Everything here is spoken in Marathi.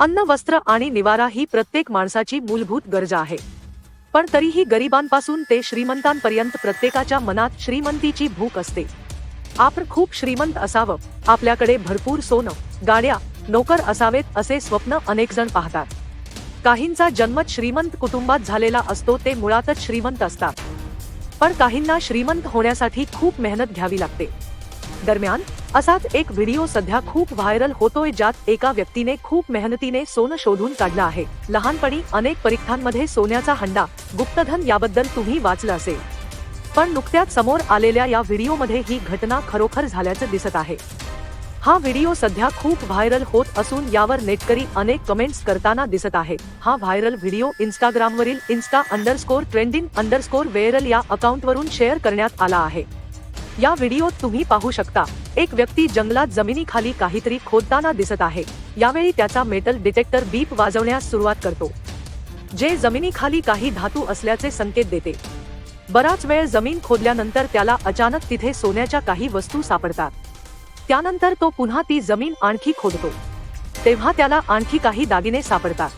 अन्न वस्त्र आणि निवारा ही प्रत्येक माणसाची मूलभूत गरजा आहे. पण तरीही गरिबांपासून ते श्रीमंतांपर्यंत प्रत्येकाच्या मनात श्रीमंतीची भूक असते. आपण खूप श्रीमंत असावं. आपल्याकडे भरपूर सोनं गाड्या नोकर असावेत असे स्वप्न अनेक जण पाहतात. काहींचा जन्मच श्रीमंत कुटुंबात झालेला असतो ते मुळातच श्रीमंत असतात. पण काहींना श्रीमंत होण्यासाठी खूप मेहनत घ्यावी लागते. दरम्यान असाच एक व्हिडिओ सध्या खूप व्हायरल होतोय ज्यात एका व्यक्तीने खूप मेहनतीने सोनं शोधून काढलं आहे. लहानपणी अनेक परीक्षांमध्ये सोन्याचा हंडा गुप्तधन याबद्दल तुम्ही वाचलं असेल. पण नुकत्याच समोर आलेल्या या व्हिडिओमध्ये ही घटना खरोखर झाल्याचं दिसत आहे. हा व्हिडिओ सध्या खूप व्हायरल होत असून यावर नेटकरी अनेक कमेंट्स करताना दिसत आहेत हा viral video इंस्टाग्रामवरील insta underscore trending underscore viral या अकाउंटवरून शेअर करण्यात आला आहे. या व्हिडिओत तुम्ही पाहू शकता. एक व्यक्ती जंगलात जमिनीखाली काहीतरी खोदताना दिसत आहे. यावेळी त्याचा मेटल डिटेक्टर बीप वाजवण्यास सुरुवात करतो. जे जमिनीखाली काही धातू असल्याचे संकेत देते. बराच वेळ जमीन खोदल्यानंतर त्याला अचानक तिथे सोन्याच्या काही वस्तू सापडतात. त्यानंतर तो पुन्हा ती जमीन आणखी खोदतो. तेव्हा त्याला आणखी काही दागिने सापडतात.